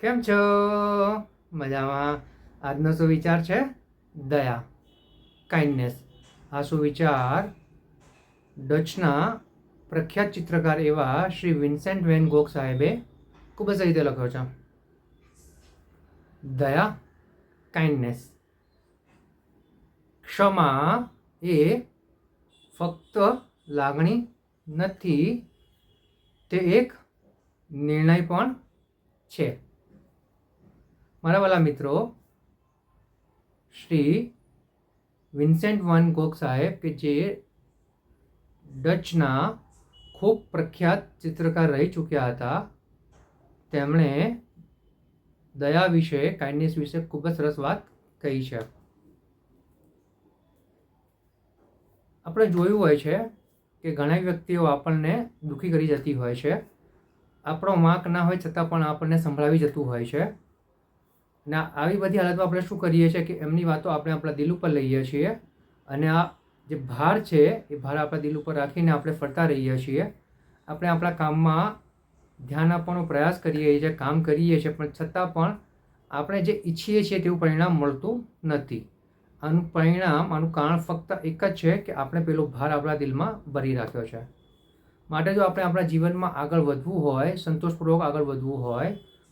કેમ છો? મજામાં. આજનો શું વિચાર છે? દયા કાઇન્ડનેસ આ સુવિચાર ડચના પ્રખ્યાત ચિત્રકાર એવા શ્રી વિન્સેન્ટ વેન ગોગ સાહેબે ખૂબ જ રીતે લખ્યો છે. દયા કાઇન્ડનેસ ક્ષમા એ ફક્ત લાગણી નથી, તે એક નિર્ણય પણ છે. મારા વાલા મિત્રો, શ્રી વિન્સેન્ટ વન ગોક સાહેબ કે જે ડચના ખૂબ પ્રખ્યાત ચિત્રકાર રહી ચૂક્યા હતા, તેમણે દયા વિશે કાઇન્ડનેસ વિશે ખૂબ જ સરસ વાત કહી છે. આપણે જોયું હોય છે કે ઘણા વ્યક્તિઓ આપણને દુઃખી કરી જતી હોય છે. આપણો વાંક ના હોય છતાં પણ આપણને સંભળાવી જતું હોય છે. અને આવી બધી હાલતમાં આપણે શું કરીએ છીએ કે એમની વાતો આપણે આપણા દિલ ઉપર લઈએ છીએ અને આ જે ભાર છે એ ભાર આપણા દિલ ઉપર રાખીને આપણે ફરતા રહીએ છીએ. આપણે આપણા કામમાં ધ્યાન આપવાનો પ્રયાસ કરીએ છીએ કામ કરીએ છીએ, પણ છતાં પણ આપણે જે ઈચ્છીએ છીએ તેવું પરિણામ મળતું નથી. આનું પરિણામ, આનું કારણ ફક્ત એક જ છે કે આપણે પેલો ભાર આપણા દિલમાં ભરી રાખ્યો છે. માટે જો આપણે આપણા જીવનમાં આગળ વધવું હોય, સંતોષપૂર્વક આગળ વધવું હોય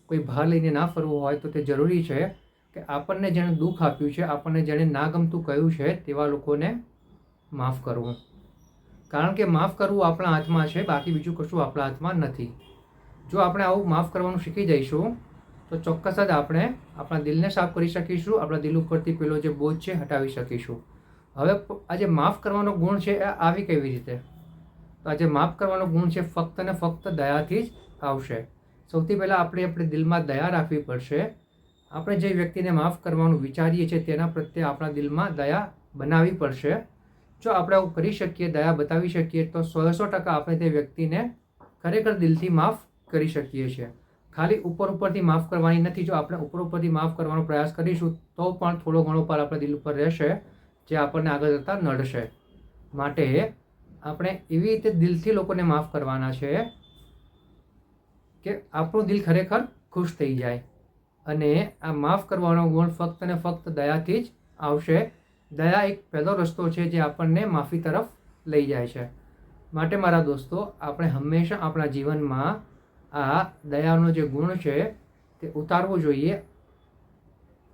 કોઈ ભાર લઈને ના ફરવું હોય તો તે જરૂરી છે કે આપણને જેણે દુઃખ આપ્યું છે, આપણને જેણે ના ગમતું કહ્યું છે, તેવા લોકોને માફ કરવું. કારણ કે માફ કરવું આપણા હાથમાં છે, બાકી બીજું કશું આપણા હાથમાં નથી. જો આપણે આવું માફ કરવાનું શીખી જઈશું, તો ચોક્કસ જ આપણે આપણા દિલને સાફ કરી શકીશું, આપણા દિલ ઉપરથી પેલો જે બોજ છે, હટાવી શકીશું. હવે આ જે માફ કરવાનો ગુણ છે, એ આવી કેવી રીતે? તો આ માફ કરવાનો ગુણ છે, ફક્ત ને ફક્ત દયાથી જ આવશે. સૌથી પહેલાં આપણે આપણે દિલમાં દયા રાખવી પડશે. આપણે જે વ્યક્તિને માફ કરવાનું વિચારીએ છીએ તેના પ્રત્યે આપણા દિલમાં દયા બનાવવી પડશે. જો આપણે આવું કરી શકીએ, દયા બતાવી શકીએ, તો સો સો ટકા આપણે તે વ્યક્તિને ખરેખર દિલથી માફ કરી શકીએ છીએ. ખાલી ઉપર ઉપરથી માફ કરવાની નથી. જો આપણે ઉપર ઉપરથી માફ કરવાનો પ્રયાસ કરીશું, તો પણ થોડો ઘણો પર આપણા દિલ ઉપર રહેશે, જે આપણને આગળ જતાં નડશે. માટે આપણે એવી રીતે દિલથી લોકોને માફ કરવાના છે કે આપણું દિલ ખરેખર ખુશ થઈ જાય. અને આ માફ કરવાનો ગુણ ફક્ત ને ફક્ત દયાથી જ આવશે. દયા એક પહેલો રસ્તો છે જે આપણને માફી તરફ લઈ જાય છે. માટે મારા દોસ્તો, આપણે હંમેશા આપણા જીવનમાં આ દયાનો જે ગુણ છે તે ઉતારવો જોઈએ.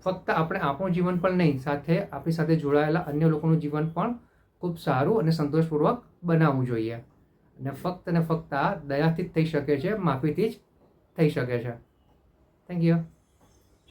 ફક્ત આપણે આપણું જીવન પણ નહીં, સાથે આપણી સાથે જોડાયેલા અન્ય લોકોનું જીવન પણ ખૂબ સારું અને સંતોષપૂર્વક બનાવવું જોઈએ. અને ફક્ત ને ફક્ત આ દયાથી જ થઈ શકે છે, માફીથી જ થઈ શકે છે. Thank you